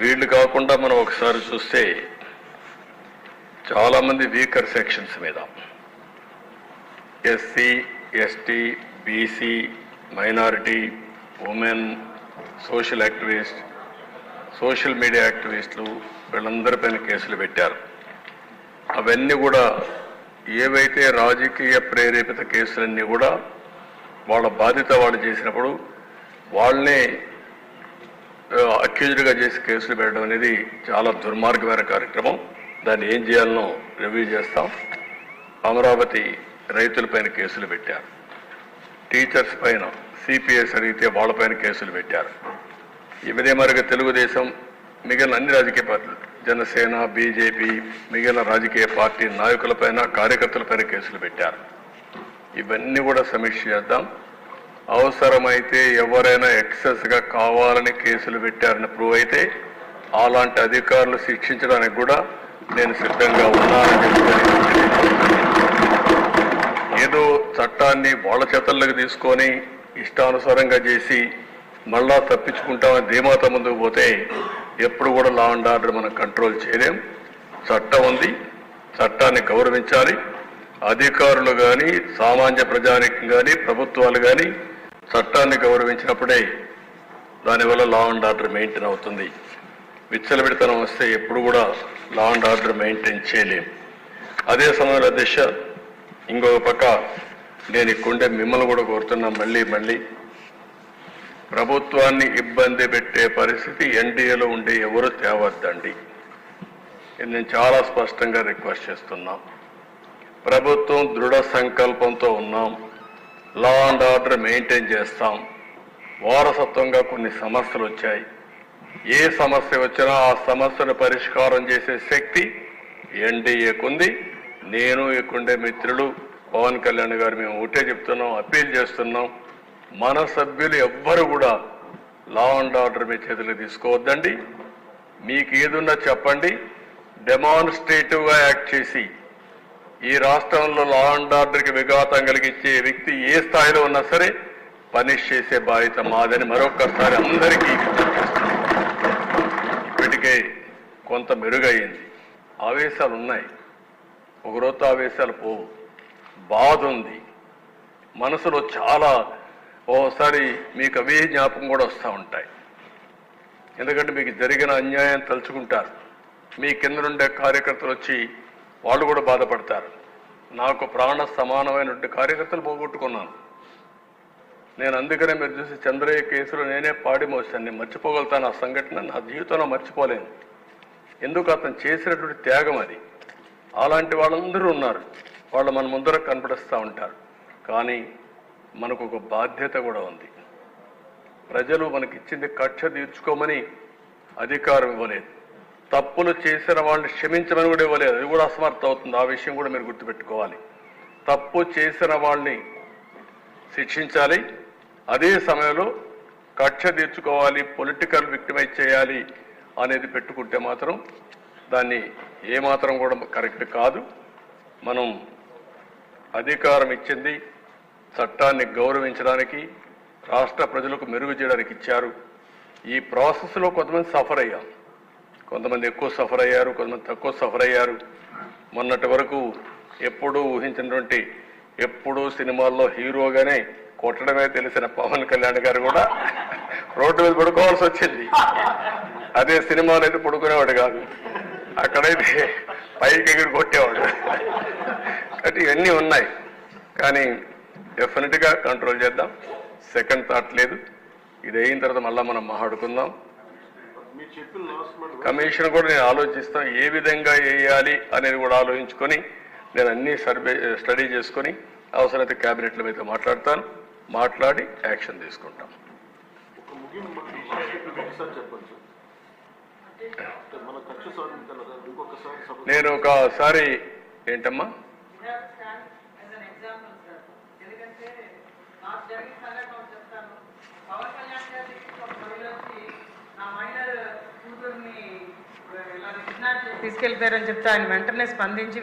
వీళ్ళు కాకుండా మనం ఒకసారి చూస్తే చాలామంది వీకర్ సెక్షన్స్ మీద. SC ST BC minority women social activist social media యాక్టివిస్టులు వీళ్ళందరిపైన కేసులు పెట్టారు. అవన్నీ కూడా ఏవైతే రాజకీయ ప్రేరేపిత కేసులన్నీ కూడా వాళ్ళ బాధ్యత వాళ్ళు చేసినప్పుడు వాళ్ళనే అక్యూజ్డ్గా చేసి కేసులు పెట్టడం అనేది చాలా దుర్మార్గమైన కార్యక్రమం. దాన్ని ఏం చేయాలనో రివ్యూ చేస్తాం. అమరావతి రైతులపైన కేసులు పెట్టారు. టీచర్స్ పైన సిపిఎస్ అడిగితే వాళ్ళపైన కేసులు పెట్టారు. ఇవిదే మరిగా తెలుగుదేశం మిగిలిన అన్ని రాజకీయ పార్టీలు జనసేన బీజేపీ మిగిలిన రాజకీయ పార్టీ నాయకులపైన కార్యకర్తలపైన కేసులు పెట్టారు. ఇవన్నీ కూడా సమీక్ష చేద్దాం. అవసరమైతే ఎవరైనా ఎక్సెస్గా కావాలని కేసులు పెట్టారని ప్రూవ్ అయితే అలాంటి అధికారులు శిక్షించడానికి కూడా నేను సిద్ధంగా ఉన్నానని చెప్పి ఏదో చట్టాన్ని వాళ్ళ చేతల్లోకి తీసుకొని ఇష్టానుసారంగా చేసి మళ్ళా తప్పించుకుంటామని ధీమాత ముందుకు పోతే ఎప్పుడు కూడా లా అండ్ ఆర్డర్ మనం కంట్రోల్ చేయలేం. చట్టం ఉంది చట్టాన్ని గౌరవించాలి. అధికారులు కానీ సామాన్య ప్రజానికం కానీ ప్రభుత్వాలు కానీ చట్టాన్ని గౌరవించినప్పుడే దానివల్ల లా అండ్ ఆర్డర్ మెయింటైన్ అవుతుంది. విచ్చలవిడితనం వస్తే ఎప్పుడు కూడా లా అండ్ ఆర్డర్ మెయింటైన్ చేయలేం. అదే సమయంలో దిశ ఇంకొక పక్క నేను ఇక్కడుండే మిమ్మల్ని కూడా కోరుతున్నా మళ్ళీ మళ్ళీ. ప్రభుత్వాన్ని ఇబ్బంది పెట్టే పరిస్థితి ఎన్డీఏలో ఉండే ఎవరు తేవద్దండి. నేను చాలా స్పష్టంగా రిక్వెస్ట్ చేస్తున్నాం. ప్రభుత్వం దృఢ సంకల్పంతో ఉన్నాం. లా అండ్ ఆర్డర్ మెయింటైన్ చేస్తాం. వారసత్వంగా కొన్ని సమస్యలు వచ్చాయి. ఏ సమస్య వచ్చినా ఆ సమస్యను పరిష్కారం చేసే శక్తి ఎన్డీఏకుంది నేను ఎక్కుండే మిత్రులు పవన్ కళ్యాణ్ గారు మేము ఒకటే చెప్తున్నాం అప్పీల్ చేస్తున్నాం. మన సభ్యులు ఎవ్వరు కూడా లా అండ్ ఆర్డర్ మీ చేతులు తీసుకోవద్దండి. మీకు ఏదున్నా చెప్పండి. డెమాన్స్ట్రేటివ్గా యాక్ట్ చేసి ఈ రాష్ట్రంలో లా అండ్ ఆర్డర్కి విఘాతం కలిగించే వ్యక్తి ఏ స్థాయిలో ఉన్నా సరే పనిష్ చేసే బాధ్యత మాదని మరొకసారి అందరికీ ఇప్పటికే కొంత మెరుగైంది. ఆవేశాలు ఉన్నాయి ఒకరోజు ఆవేశాలు పోవు. బాధ ఉంది మనసులో చాలా ఓసారి మీకు అవే జ్ఞాపకం కూడా వస్తూ ఉంటాయి. ఎందుకంటే మీకు జరిగిన అన్యాయం తలుచుకుంటారు. మీ కింద నుండే కార్యకర్తలు వచ్చి వాళ్ళు కూడా బాధపడతారు. నాకు ప్రాణ సమానమైనటువంటి కార్యకర్తలు పోగొట్టుకున్నాను. నేను అందుకనే మీరు చూసి చంద్రయ్య కేసులో నేనే పాడి మోసాను నేను మర్చిపోగలుగుతాను. ఆ సంఘటన నా జీవితంలో మర్చిపోలేను. ఎందుకు అతను చేసినటువంటి త్యాగం అది? అలాంటి వాళ్ళందరూ ఉన్నారు. వాళ్ళు మన ముందర కనపడిస్తూ ఉంటారు. కానీ మనకు ఒక బాధ్యత కూడా ఉంది. ప్రజలు మనకిచ్చింది కక్ష తీర్చుకోమని అధికారం ఇవ్వలేదు. తప్పులు చేసిన వాళ్ళని క్షమించమని కూడా ఇవ్వలేదు. అది కూడా అసమర్థం అవుతుంది. ఆ విషయం కూడా మీరు గుర్తుపెట్టుకోవాలి. తప్పు చేసిన వాళ్ళని శిక్షించాలి. అదే సమయంలో కక్ష తీర్చుకోవాలి పొలిటికల్ విక్టిమైజ్ చేయాలి అనేది పెట్టుకుంటే మాత్రం దాన్ని ఏమాత్రం కూడా కరెక్ట్ కాదు. మనం అధికారం ఇచ్చింది చట్టాన్ని గౌరవించడానికి రాష్ట్ర ప్రజలకు మెరుగు చేయడానికి ఇచ్చారు. ఈ ప్రాసెస్లో కొంతమంది సఫర్ అయ్యాం. కొంతమంది ఎక్కువ సఫర్ అయ్యారు కొంతమంది తక్కువ సఫర్ అయ్యారు. మొన్నటి వరకు ఎప్పుడూ ఊహించినటువంటి ఎప్పుడూ సినిమాల్లో హీరోగానే కొట్టడమే తెలిసిన పవన్ కళ్యాణ్ గారు కూడా రోడ్డు మీద పడుకోవాల్సి వచ్చింది. అదే సినిమాలో అయితే పడుకునేవాడు కాదు. అక్కడైతే పైకి ఎగిరి కొట్టేవాడు. అంటే ఇవన్నీ ఉన్నాయి. కానీ డెఫినెట్గా కంట్రోల్ చేద్దాం. సెకండ్ థాట్ లేదు. ఇది అయిన తర్వాత మళ్ళీ మనం మాట్లాడుకుందాం. కమిషన్ కూడా నేను ఆలోచిస్తాను ఏ విధంగా వేయాలి అనేది కూడా ఆలోచించుకొని నేను అన్ని సర్వే స్టడీ చేసుకొని అవసరమైతే క్యాబినెట్ల మీద మాట్లాడతాను మాట్లాడి యాక్షన్ తీసుకుంటాం. ఒక ముగింపు మనకి ఒకసారి చెప్పండి సార్ అంటే మన కక్ష సాధించాలి కదా ఇంకొకసారి సభ నేను ఒకసారి ఏంటమ్మా We have to stand as an example, sir. ఎందుకంటే నాకు జరిగిన సంఘటన ఒకటి చెప్తాను పవన్ కళ్యాణ్ గారి దగ్గరికి ఒక మహిళ వచ్చి నా మైనర్ తీసుకెళ్తారని చెప్తే ఆయన వెంటనే స్పందించి